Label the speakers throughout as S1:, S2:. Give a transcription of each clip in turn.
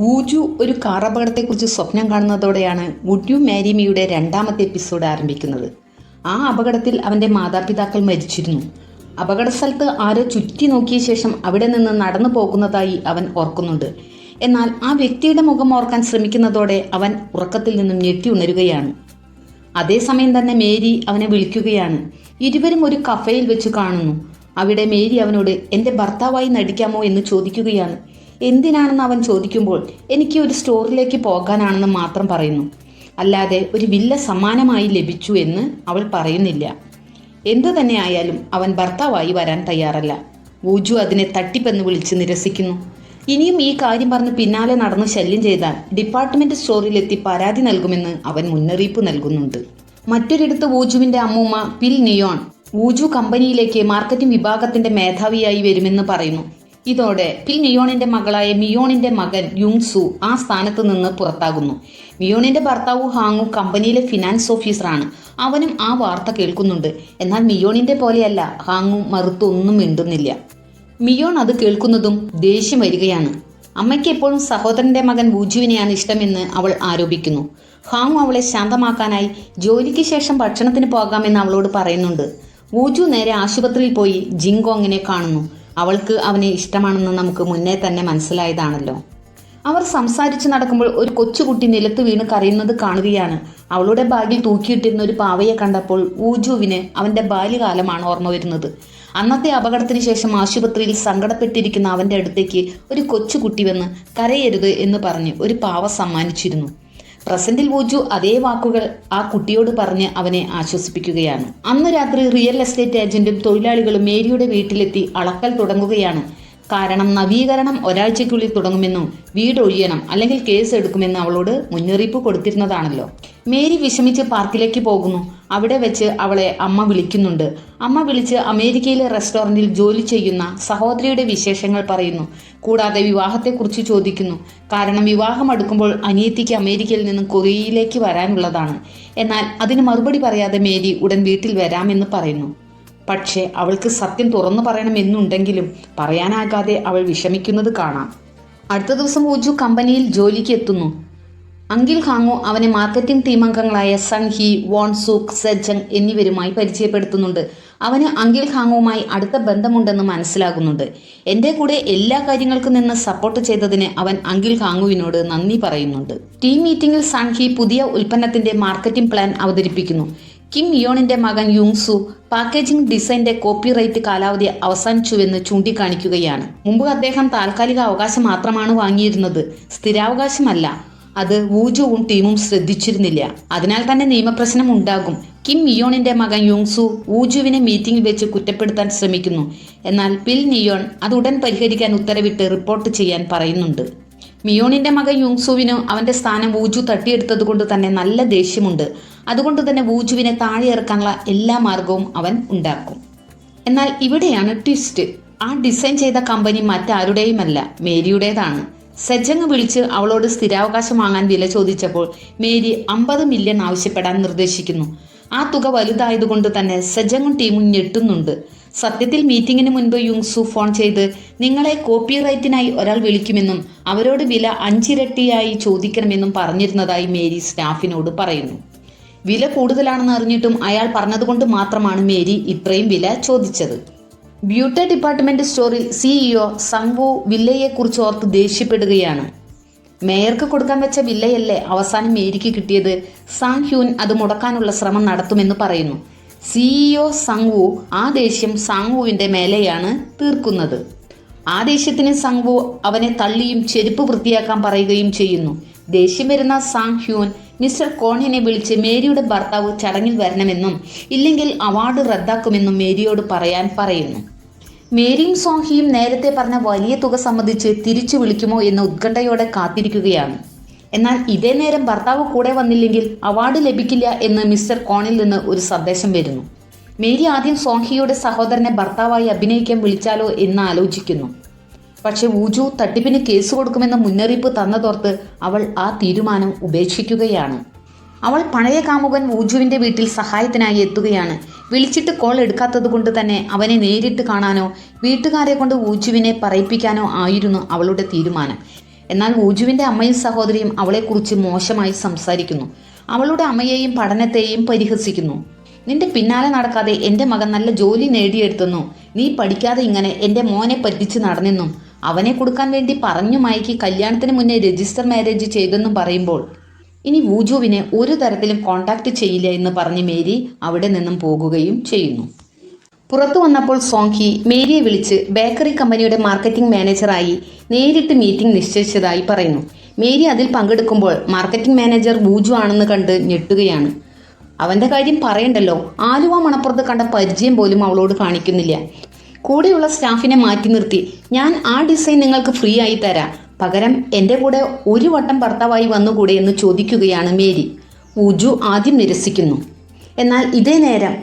S1: വൂജു ഒരു കാറപകടത്തെക്കുറിച്ച് സ്വപ്നം കാണുന്നതോടെയാണ് would you marry മിയുടെ രണ്ടാമത്തെ എപ്പിസോഡ് ആരംഭിക്കുന്നത്. ആ അപകടത്തിൽ അവന്റെ മാതാപിതാക്കൾ മരിച്ചിരുന്നു. അപകട സ്ഥലത്ത് ആരോ ചുറ്റി നോക്കിയ ശേഷം അവിടെ നിന്ന് നടന്നു പോകുന്നതായി അവൻ ഓർക്കുന്നുണ്ട്. എന്നാൽ ആ വ്യക്തിയുടെ മുഖം ഓർക്കാൻ ശ്രമിക്കുന്നതോടെ അവൻ ഉറക്കത്തിൽ നിന്നും ഞെട്ടി ഉണരുകയാണ്. അതേസമയം തന്നെ മേരി അവനെ വിളിക്കുകയാണ്. ഇരുവരും ഒരു കഫയിൽ വെച്ച് കാണുന്നു. അവിടെ മേരി അവനോട് എന്റെ ഭർത്താവായി നടിക്കാമോ? എന്ന് ചോദിക്കുകയാണ്. എന്തിനാണെന്ന് അവൻ ചോദിക്കുമ്പോൾ എനിക്ക് ഒരു സ്റ്റോറിലേക്ക് പോകാനാണെന്ന് മാത്രം പറയുന്നു. അല്ലാതെ ഒരു വില്ല സമ്മാനമായി ലഭിച്ചു എന്ന് അവൾ പറയുന്നില്ല. എന്തു തന്നെ ആയാലും അവൻ ഭർത്താവായി വരാൻ തയ്യാറല്ല. ഊജു അതിനെ തട്ടിപ്പെന്ന് വിളിച്ച് നിരസിക്കുന്നു. ഇനിയും ഈ കാര്യം പറഞ്ഞ് പിന്നാലെ നടന്ന് ശല്യം ചെയ്താൽ ഡിപ്പാർട്ട്മെന്റ് സ്റ്റോറിലെത്തി പരാതി നൽകുമെന്ന് അവൻ മുന്നറിയിപ്പ് നൽകുന്നുണ്ട്. മറ്റൊരിടത്ത് ഊജുവിന്റെ അമ്മൂമ്മ പിൽ നിയോൺ ഊജു കമ്പനിയിലേക്ക് മാർക്കറ്റിംഗ് വിഭാഗത്തിന്റെ മേധാവിയായി വരുമെന്ന് പറയുന്നു. ഇതോടെ പി മിയോണിന്റെ മകളായ മിയോണിന്റെ മകൻ യുങ്സു ആ സ്ഥാനത്ത് നിന്ന് പുറത്താകുന്നു. മിയോണിന്റെ ഭർത്താവ് ഹാങ്ങു കമ്പനിയിലെ ഫിനാൻസ് ഓഫീസറാണ് അവനും ആ വാർത്ത കേൾക്കുന്നുണ്ട്. എന്നാൽ മിയോണിന്റെ പോലെയല്ല ഹാങ്ങു മറുത്തൊന്നും മിണ്ടുന്നില്ല. മിയോൺ അത് കേൾക്കുന്നതും ദേഷ്യം വരികയാണ്. അമ്മയ്ക്ക് എപ്പോഴും സഹോദരന്റെ മകൻ വൂജുവിനെയാണ് ഇഷ്ടമെന്ന് അവൾ ആരോപിക്കുന്നു. ഹാങ്ങു അവളെ ശാന്തമാക്കാനായി ജോലിക്ക് ശേഷം ഭക്ഷണത്തിന് പോകാമെന്ന് അവളോട് പറയുന്നുണ്ട്. വൂജു നേരെ ആശുപത്രിയിൽ പോയി ജിങ്കോങ്ങിനെ കാണുന്നു. അവൾക്ക് അവനെ ഇഷ്ടമാണെന്ന് നമുക്ക് മുന്നേ തന്നെ മനസ്സിലായതാണല്ലോ. അവർ സംസാരിച്ചു നടക്കുമ്പോൾ ഒരു കൊച്ചുകുട്ടി നിലത്ത് വീണ് കരയുന്നത് കാണുകയാണ്. അവളുടെ ബാഗിൽ തൂക്കിയിട്ടിരുന്ന ഒരു പാവയെ കണ്ടപ്പോൾ ഊജുവിന് അവന്റെ ബാല്യകാലമാണ് ഓർമ്മ വരുന്നത്. അന്നത്തെ അപകടത്തിന് ശേഷം ആശുപത്രിയിൽ സങ്കടപ്പെട്ടിരിക്കുന്ന അവന്റെ അടുത്തേക്ക് ഒരു കൊച്ചുകുട്ടി വന്ന് കരയരുത് എന്ന് പറഞ്ഞ് ഒരു പാവ സമ്മാനിച്ചിരുന്നു. പ്രസന്റിൽ ബോജു അതേ വാക്കുകൾ ആ കുട്ടിയോട് പറഞ്ഞ് അവനെ ആശ്വസിപ്പിക്കുകയാണ്. അന്ന് രാത്രി റിയൽ എസ്റ്റേറ്റ് ഏജന്റും തൊഴിലാളികളും മേരിയുടെ വീട്ടിലെത്തി അളക്കൽ തുടങ്ങുകയാണ്. കാരണം നവീകരണം ഒരാഴ്ചയ്ക്കുള്ളിൽ തുടങ്ങുമെന്നും വീടൊഴിയണം അല്ലെങ്കിൽ കേസ് എടുക്കുമെന്ന് അവളോട് മുന്നറിയിപ്പ് കൊടുത്തിരുന്നതാണല്ലോ. മേരി വിഷമിച്ച് പാർക്കിലേക്ക് പോകുന്നു. അവിടെ വെച്ച് അവളെ അമ്മ വിളിക്കുന്നുണ്ട്. അമ്മ വിളിച്ച് അമേരിക്കയിലെ റെസ്റ്റോറന്റിൽ ജോലി ചെയ്യുന്ന സഹോദരിയുടെ വിശേഷങ്ങൾ പറയുന്നു. കൂടാതെ വിവാഹത്തെക്കുറിച്ച് ചോദിക്കുന്നു. കാരണം വിവാഹം അടുക്കുമ്പോൾ അനിയത്തിക്ക് അമേരിക്കയിൽ നിന്ന് കൊറിയയിലേക്ക് വരാനുള്ളതാണ്. എന്നാൽ അതിന് മറുപടി പറയാതെ മേരി ഉടൻ വീട്ടിൽ വരാമെന്ന് പറയുന്നു. പക്ഷേ അവൾക്ക് സത്യം തുറന്നു പറയണമെന്നുണ്ടെങ്കിലും പറയാനാകാതെ അവൾ വിഷമിക്കുന്നത് കാണാം. അടുത്ത ദിവസം ഊജു കമ്പനിയിൽ ജോലിക്ക് എത്തുന്നു. അങ്കിൽ ഹാങ്ങോ അവനെ മാർക്കറ്റിംഗ് ടീം അംഗങ്ങളായ Sun Hee Won Sook Sejung എന്നിവരുമായി പരിചയപ്പെടുത്തുന്നുണ്ട്. അവന് അങ്കിൾ ഹാങ്ങോമായി അടുത്ത ബന്ധമുണ്ടെന്ന് മനസ്സിലാകുന്നുണ്ട്. എന്റെ കൂടെ എല്ലാ കാര്യങ്ങൾക്കും നിന്ന് സപ്പോർട്ട് ചെയ്തതിന് അവൻ അങ്കിൾ ഹാങ്ങുവിനോട് നന്ദി പറയുന്നുണ്ട്. ടീം മീറ്റിംഗിൽ സൺ ഹി പുതിയ ഉൽപ്പന്നത്തിന്റെ മാർക്കറ്റിംഗ് പ്ലാൻ അവതരിപ്പിക്കുന്നു. കിം യോണിന്റെ മകൻ യുങ്സു പാക്കേജിംഗ് ഡിസൈന്റെ കോപ്പിറൈറ്റ് കാലാവധി അവസാനിച്ചുവെന്ന് ചൂണ്ടിക്കാണിക്കുകയാണ്. മുമ്പ് അദ്ദേഹം താൽക്കാലിക അവകാശം മാത്രമാണ് വാങ്ങിയിരുന്നത്. സ്ഥിരാവകാശമല്ല. അത് വൂജുവും ടീമും ശ്രദ്ധിച്ചിരുന്നില്ല. അതിനാൽ തന്നെ നിയമപ്രശ്നം ഉണ്ടാകും. കിം മിയോണിന്റെ മകൻ യുങ്സു വൂജുവിനെ മീറ്റിംഗിൽ വെച്ച് കുറ്റപ്പെടുത്താൻ ശ്രമിക്കുന്നു. എന്നാൽ പിൽ നിയോൺ അത് ഉടൻ പരിഹരിക്കാൻ ഉത്തരവിട്ട് റിപ്പോർട്ട് ചെയ്യാൻ പറയുന്നുണ്ട്. മിയോണിന്റെ മകൻ യുങ്സുവിന് അവന്റെ സ്ഥാനം വൂജു തട്ടിയെടുത്തത് കൊണ്ട് തന്നെ നല്ല ദേഷ്യമുണ്ട്. അതുകൊണ്ട് തന്നെ വൂജുവിനെ താഴെ ഇറക്കാനുള്ള എല്ലാ മാർഗവും അവൻ ഉണ്ടാക്കും. എന്നാൽ ഇവിടെയാണ് ട്വിസ്റ്റ്. ആ ഡിസൈൻ ചെയ്ത കമ്പനി മറ്റാരുടെയുമല്ല മേരിയുടേതാണ്. സെജങ് വിളിച്ച് അവളോട് സ്ഥിരാവകാശം വാങ്ങാൻ വില ചോദിച്ചപ്പോൾ മേരി അമ്പത് മില്യൺ ആവശ്യപ്പെടാൻ നിർദ്ദേശിക്കുന്നു. ആ തുക വലുതായതുകൊണ്ട് തന്നെ സെജങ്ങും ടീമും ഞെട്ടുന്നുണ്ട്. സത്യത്തിൽ മീറ്റിംഗിന് മുൻപ് യുങ്സു ഫോൺ ചെയ്ത് നിങ്ങളെ കോപ്പിറൈറ്റിനായി ഒരാൾ വിളിക്കുമെന്നും അവരോട് വില അഞ്ചിരട്ടിയായി ചോദിക്കണമെന്നും പറഞ്ഞിരുന്നതായി മേരി സ്റ്റാഫിനോട് പറയുന്നു. വില കൂടുതലാണെന്ന് അറിഞ്ഞിട്ടും അയാൾ പറഞ്ഞതുകൊണ്ട് മാത്രമാണ് മേരി ഇത്രയും വില ചോദിച്ചത്. ബ്യൂട്ടി ഡിപ്പാർട്ട്മെന്റ് സ്റ്റോറിൽ സിഇഒ സംവു വില്ലയെക്കുറിച്ച് ഓർത്ത് ദേഷ്യപ്പെടുകയാണ്. മേയർക്ക് കൊടുക്കാൻ വെച്ച വില്ലയല്ലേ അവസാനം മേരിക്ക് കിട്ടിയത്? സാങ് ഹ്യൂൻ അത് മുടക്കാനുള്ള ശ്രമം നടത്തുമെന്ന് പറയുന്നു. സിഇഒ സംഗു ആ ദേഷ്യം സാങ്വുവിന്റെ മേലെയാണ് തീർക്കുന്നത്. ആ ദേഷ്യത്തിന് സംഗു അവനെ തള്ളിയും ചെരുപ്പ് വൃത്തിയാക്കാൻ പറയുകയും ചെയ്യുന്നു. ദേഷ്യം വരുന്ന സാങ് ഹ്യൂൻ മിസ്റ്റർ കോണിനെ വിളിച്ച് മേരിയുടെ ഭർത്താവ് ചടങ്ങിൽ വരണമെന്നും ഇല്ലെങ്കിൽ അവാർഡ് റദ്ദാക്കുമെന്നും മേരിയോട് പറയാൻ പറയുന്നു. മേരിയും സോഹിയും നേരത്തെ പറഞ്ഞ വലിയ തുക സംബന്ധിച്ച് തിരിച്ചു വിളിക്കുമോ എന്ന് ഉത്കണ്ഠയോടെ കാത്തിരിക്കുകയാണ്. എന്നാൽ ഇതേ നേരം ഭർത്താവ് കൂടെ വന്നില്ലെങ്കിൽ അവാർഡ് ലഭിക്കില്ല എന്ന് മിസ്റ്റർ കോണിൽ നിന്ന് ഒരു സന്ദേശം വരുന്നു. മേരി ആദ്യം സോഹിയുടെ സഹോദരനെ ഭർത്താവായി അഭിനയിക്കാൻ വിളിച്ചാലോ എന്ന് ആലോചിക്കുന്നു. പക്ഷെ ഊജു തട്ടിപ്പിന് കേസ് കൊടുക്കുമെന്ന മുന്നറിയിപ്പ് തന്നതോർത്ത് അവൾ ആ തീരുമാനം ഉപേക്ഷിക്കുകയാണ്. അവൾ പഴയ കാമുകൻ ഊജുവിന്റെ വീട്ടിൽ സഹായത്തിനായി എത്തുകയാണ്. വിളിച്ചിട്ട് കോൾ എടുക്കാത്തത് കൊണ്ട് തന്നെ അവനെ നേരിട്ട് കാണാനോ വീട്ടുകാരെ കൊണ്ട് ഊജുവിനെ പറയിപ്പിക്കാനോ ആയിരുന്നു അവളുടെ തീരുമാനം. എന്നാൽ ഊജുവിന്റെ അമ്മയും സഹോദരിയും അവളെക്കുറിച്ച് മോശമായി സംസാരിക്കുന്നു. അവളുടെ അമ്മയെയും പഠനത്തെയും പരിഹസിക്കുന്നു. നിന്റെ പിന്നാലെ നടക്കാതെ എന്റെ മകൻ നല്ല ജോലി നേടിയെടുത്തെന്നും നീ പഠിക്കാതെ ഇങ്ങനെ എന്റെ മോനെ പറ്റിച്ച് നടന്നെന്നും അവനെ കൊടുക്കാൻ വേണ്ടി പറഞ്ഞു മയക്കി കല്യാണത്തിന് മുന്നേ രജിസ്റ്റർ മാരേജ് ചെയ്തെന്നും പറയുമ്പോൾ ഇനി വൂജുവിനെ ഒരു തരത്തിലും കോണ്ടാക്ട് ചെയ്യില്ല എന്ന് പറഞ്ഞ് മേരി അവിടെ നിന്നും പോകുകയും ചെയ്യുന്നു. പുറത്തു വന്നപ്പോൾ സോങ്കി മേരിയെ വിളിച്ച് ബേക്കറി കമ്പനിയുടെ മാർക്കറ്റിംഗ് മാനേജറായി നേരിട്ട് മീറ്റിംഗ് നിശ്ചയിച്ചതായി പറയുന്നു. മേരി അതിൽ പങ്കെടുക്കുമ്പോൾ മാർക്കറ്റിംഗ് മാനേജർ വൂജു ആണെന്ന് കണ്ട് ഞെട്ടുകയാണ്. അവന്റെ കാര്യം പറയണ്ടല്ലോ. ആലുവ മണപ്പുറത്ത് കണ്ട പരിചയം പോലും അവളോട് കാണിക്കുന്നില്ല. കൂടെയുള്ള സ്റ്റാഫിനെ മാറ്റി നിർത്തി. ഞാൻ ആ ഡിസൈൻ നിങ്ങൾക്ക് ഫ്രീ ആയി തരാം. പകരം എന്റെ കൂടെ ഒരു വട്ടം ഭർത്താവായി വന്നുകൂടെ എന്ന് ചോദിക്കുകയാണ് മേരി. ഊജു ആദ്യം നിരസിക്കുന്നു. എന്നാൽ ഇതേ നേരം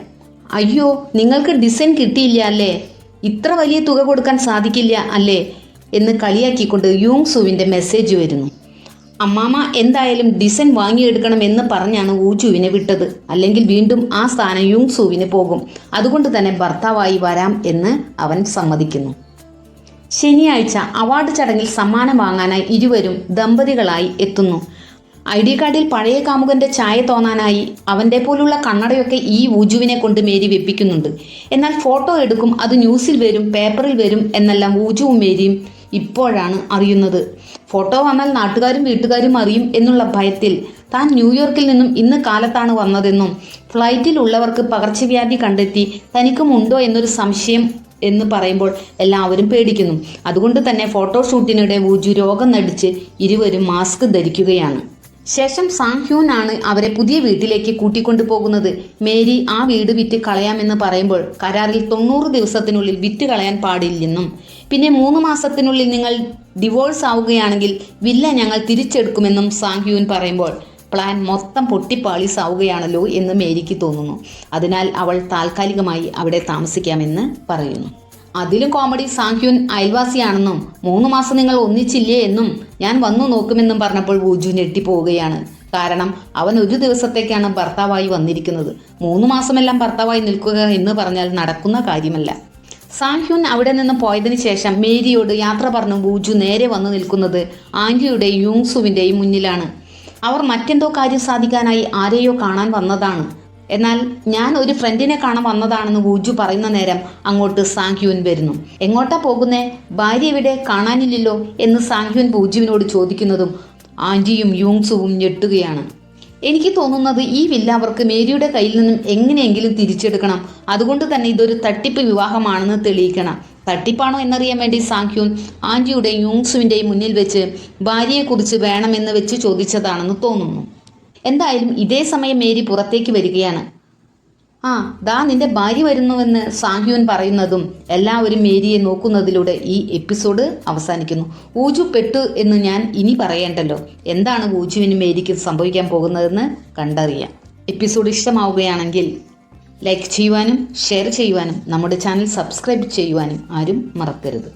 S1: അയ്യോ നിങ്ങൾക്ക് ഡിസൈൻ കിട്ടിയില്ല അല്ലേ? ഇത്ര വലിയ തുക കൊടുക്കാൻ സാധിക്കില്ല അല്ലേ? എന്ന് കളിയാക്കിക്കൊണ്ട് യൂങ് സുവിന്റെ മെസ്സേജ് വരുന്നു. അമ്മാമ എന്തായാലും ഡിസൈൻ വാങ്ങിയെടുക്കണം എന്ന് പറഞ്ഞാണ് ഊജുവിനെ വിട്ടത്. അല്ലെങ്കിൽ വീണ്ടും ആ സ്ഥാനം യുങ്സുവിന് പോകും. അതുകൊണ്ട് തന്നെ ഭർത്താവായി വരാം എന്ന് അവൻ സമ്മതിക്കുന്നു. ശനിയാഴ്ച അവാർഡ് ചടങ്ങിൽ സമ്മാനം വാങ്ങാനായി ഇരുവരും ദമ്പതികളായി എത്തുന്നു. ഐ ഡി കാർഡിൽ പഴയ കാമുകന്റെ ചായ തോന്നാനായി അവന്റെ പോലുള്ള കണ്ണടയൊക്കെ ഈ ഊജുവിനെ കൊണ്ട് മേരി വെപ്പിക്കുന്നുണ്ട്. എന്നാൽ ഫോട്ടോ എടുക്കും അത് ന്യൂസിൽ വരും പേപ്പറിൽ വരും എന്നെല്ലാം ഊജുവും മേരിയും ഇപ്പോഴാണ് അറിയുന്നത്. ഫോട്ടോ വന്നാൽ നാട്ടുകാരും വീട്ടുകാരും അറിയും എന്നുള്ള ഭയത്തിൽ താൻ ന്യൂയോർക്കിൽ നിന്നും ഇന്ന് കാലത്താണ് വന്നതെന്നും ഫ്ലൈറ്റിൽ ഉള്ളവർക്ക് പകർച്ചവ്യാധി കണ്ടെത്തി തനിക്കും ഉണ്ടോ എന്നൊരു സംശയം എന്ന് പറയുമ്പോൾ എല്ലാവരും പേടിക്കുന്നു. അതുകൊണ്ട് തന്നെ ഫോട്ടോഷൂട്ടിനിടെ ഊജു രോഗം നടിച്ച് ഇരുവരും മാസ്ക് ധരിക്കുകയാണ്. ശേഷം സാഹ്യൂനാണ് അവരെ പുതിയ വീട്ടിലേക്ക് കൂട്ടിക്കൊണ്ടുപോകുന്നത് മേരി ആ വീട് വിറ്റ് കളയാമെന്ന് പറയുമ്പോൾ കരാറിൽ തൊണ്ണൂറ് ദിവസത്തിനുള്ളിൽ വിറ്റ് കളയാൻ പാടില്ലെന്നും പിന്നെ മൂന്ന് മാസത്തിനുള്ളിൽ നിങ്ങൾ ഡിവോഴ്സ് ആവുകയാണെങ്കിൽ വില്ല ഞങ്ങൾ തിരിച്ചെടുക്കുമെന്നും സാഹ്യൂൻ പറയുമ്പോൾ പ്ലാൻ മൊത്തം പൊട്ടിപ്പാളീസാവുകയാണല്ലോ എന്ന് മേരിക്ക് തോന്നുന്നു. അതിനാൽ അവൾ താൽക്കാലികമായി അവിടെ താമസിക്കാമെന്ന് പറയുന്നു. അതിലും കോമഡി സാങ്ക്യുൻ അയൽവാസിയാണെന്നും മൂന്ന് മാസം നിങ്ങൾ ഒന്നിച്ചില്ലേ എന്നും ഞാൻ വന്നു നോക്കുമെന്നും പറഞ്ഞപ്പോൾ വൂജു ഞെട്ടിപ്പോവുകയാണ്. കാരണം അവൻ ഒരു ദിവസത്തേക്കാണ് ഭർത്താവായി വന്നിരിക്കുന്നത്. മൂന്ന് മാസമെല്ലാം ഭർത്താവായി നിൽക്കുക എന്ന് പറഞ്ഞാൽ നടക്കുന്ന കാര്യമല്ല. സാഹ്യുൻ അവിടെ നിന്ന് പോയതിനു ശേഷം മേരിയോട് യാത്ര പറഞ്ഞു ബൂജു നേരെ വന്നു നിൽക്കുന്നത് ആന്റിയുടെയും യുങ്സുവിന്റെയും മുന്നിലാണ്. അവർ മറ്റെന്തോ കാര്യം സാധിക്കാനായി ആരെയോ കാണാൻ വന്നതാണ്. എന്നാൽ ഞാൻ ഒരു ഫ്രണ്ടിനെ കാണാൻ വന്നതാണെന്ന് ഗുജു പറയുന്ന നേരം അങ്ങോട്ട് സാങ്ഹ്യൂൻ വരുന്നു. എങ്ങോട്ടാ പോകുന്നേ? ഭാര്യ ഇവിടെ കാണാനില്ലല്ലോ എന്ന് സാങ്ഹ്യൂൻ ഗുജുവിനോട് ചോദിക്കുന്നതും ആന്റിയും യൂങ്സുവും ഞെട്ടുകയാണ്. എനിക്ക് തോന്നുന്നത് ഈ വില്ല അവർക്ക് മേരിയുടെ കയ്യിൽ നിന്നും എങ്ങനെയെങ്കിലും തിരിച്ചെടുക്കണം. അതുകൊണ്ട് തന്നെ ഇതൊരു തട്ടിപ്പ് വിവാഹമാണെന്ന് തെളിയിക്കണം. തട്ടിപ്പാണോ എന്നറിയാൻ വേണ്ടി സാങ്ക്യുൻ ആന്റിയുടെയും യൂങ്സുവിന്റെയും മുന്നിൽ വെച്ച് ഭാര്യയെക്കുറിച്ച് വേണമെന്ന് വെച്ച് ചോദിച്ചതാണെന്ന് തോന്നുന്നു. എന്തായാലും ഇതേ സമയം മേരി പുറത്തേക്ക് വരികയാണ്. ആ ദാ നിന്റെ ഭാര്യ വരുന്നുവെന്ന് സാങ്ഹ്യുൻ പറയുന്നതും എല്ലാവരും മേരിയെ നോക്കുന്നതിലൂടെ ഈ എപ്പിസോഡ് അവസാനിക്കുന്നു. ഊജു പെട്ടു എന്ന് ഞാൻ ഇനി പറയേണ്ടല്ലോ. എന്താണ് ഊജുവിനും മേരിക്ക് സംഭവിക്കാൻ പോകുന്നതെന്ന് കണ്ടറിയാം. എപ്പിസോഡ് ഇഷ്ടമാവുകയാണെങ്കിൽ ലൈക്ക് ചെയ്യുവാനും ഷെയർ ചെയ്യുവാനും നമ്മുടെ ചാനൽ സബ്സ്ക്രൈബ് ചെയ്യുവാനും ആരും മറക്കരുത്.